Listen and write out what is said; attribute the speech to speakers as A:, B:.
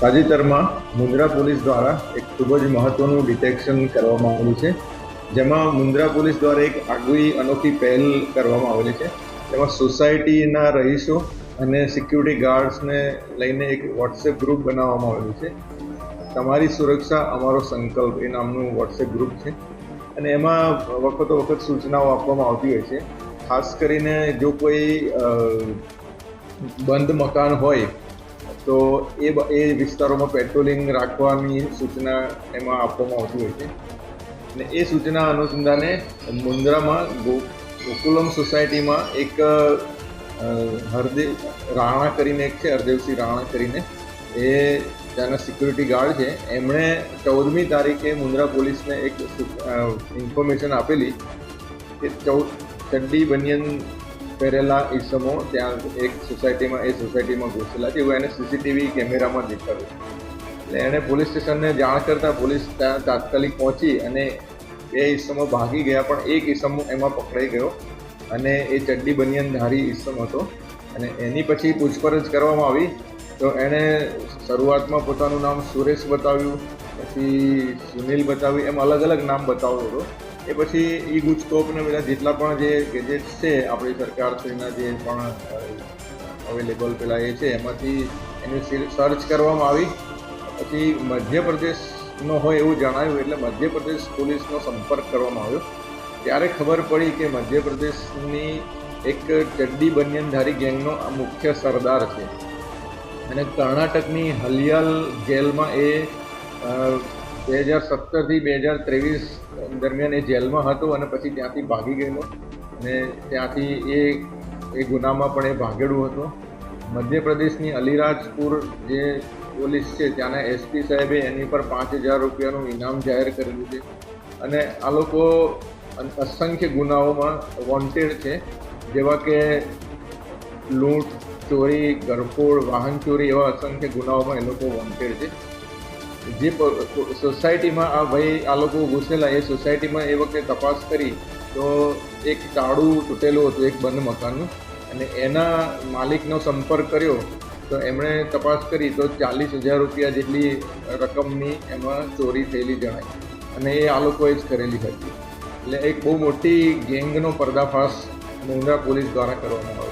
A: તાજેતરમાં મુન્દ્રા પોલીસ દ્વારા એક ખૂબ જ મહત્વનું ડિટેક્શન કરવામાં આવ્યું છે. જેમાં મુન્દ્રા પોલીસ દ્વારા એક આગવી અનોખી પહેલ કરવામાં આવેલી છે. તેમાં સોસાયટીના રહીશો અને સિક્યુરિટી ગાર્ડ્સને લઈને એક વોટ્સએપ ગ્રુપ બનાવવામાં આવેલું છે. તમારી સુરક્ષા અમારો સંકલ્પ એ નામનું વોટ્સએપ ગ્રુપ છે. અને એમાં વખતો વખત સૂચનાઓ આપવામાં આવતી હોય છે. ખાસ કરીને જો કોઈ બંધ મકાન હોય તો એ એ વિસ્તારોમાં પેટ્રોલિંગ રાખવાની સૂચના એમાં આપવામાં આવતી હોય છે. અને એ સૂચના અનુસંધાને મુન્દ્રામાં ગો- ગોકુલમ સોસાયટીમાં એક હરદેવ રાણા કરીને એક છે, હરદેવસિંહ રાણા કરીને. એ ત્યાંના સિક્યુરિટી ગાર્ડ છે. એમણે ચૌદમી તારીખે મુન્દ્રા પોલીસને એક ઇન્ફોર્મેશન આપેલી કે ચૌદ ચડ્ડી બનિયન પહેરેલા ઈસમો ત્યાં એક સોસાયટીમાં, એ સોસાયટીમાં ઘૂસેલા છે. એવું એને સીસીટીવી કેમેરામાં દેખાડ્યું. એટલે એણે પોલીસ સ્ટેશનને જાણ કરતાં પોલીસ ત્યાં તાત્કાલિક પહોંચી અને બે ઈસમો ભાગી ગયા, પણ એક ઈસમ એમાં પકડાઈ ગયો અને એ ચડ્ડી બનિયનધારી ઈસમ હતો. અને એની પછી પૂછપરછ કરવામાં આવી તો એણે શરૂઆતમાં પોતાનું નામ સુરેશ બતાવ્યું, પછી સુનિલ બતાવ્યું, એમ અલગ અલગ નામ બતાવ્યું હતું. એ પછી ઈ ગુજકોપ ને બધા જેટલા પણ જે ગેજેટ્સ છે, આપણી સરકારશ્રીના જે પણ અવેલેબલ પેલા એ છે, એમાંથી એની સર્ચ કરવામાં આવી. પછી મધ્યપ્રદેશનો હોય એવું જણાયું, એટલે મધ્યપ્રદેશ પોલીસનો સંપર્ક કરવામાં આવ્યો. ત્યારે ખબર પડી કે મધ્યપ્રદેશની એક ચડ્ડી બનિયનધારી ગેંગનો આ મુખ્ય સરદાર છે. અને કર્ણાટકની હલિયાલ જેલમાં એ બે હજાર સત્તરથી બે હજાર ત્રેવીસ દરમિયાન એ જેલમાં હતો અને પછી ત્યાંથી ભાગી ગયેલો. અને ત્યાંથી એ એ ગુનામાં પણ એ ભાગેડું હતો. મધ્યપ્રદેશની અલીરાજપુર જે પોલીસ છે, ત્યાંના એસપી સાહેબે એની પર પાંચ હજાર રૂપિયાનું ઇનામ જાહેર કરેલું છે. અને આ લોકો અસંખ્ય ગુનાઓમાં વોન્ટેડ છે. જેવા કે લૂંટ, ચોરી, ગરફોડ વાહન ચોરી એવા અસંખ્ય ગુનાઓમાં એ લોકો વોન્ટેડ છે. જે સોસાયટીમાં આ ભાઈ આ લોકો ઘૂસેલા, એ સોસાયટીમાં એ વખતે તપાસ કરી તો એક તાળું તૂટેલું હતું, એક બંધ મકાનનું. અને એના માલિકનો સંપર્ક કર્યો તો એમણે તપાસ કરી તો ચાલીસ હજાર રૂપિયા જેટલી રકમની એમાં ચોરી થયેલી જણાય. અને એ આ લોકોએ જ કરેલી હતી. એટલે એક બહુ મોટી ગેંગનો પર્દાફાશ મુંદ્રા પોલીસ દ્વારા કરવામાં આવ્યો.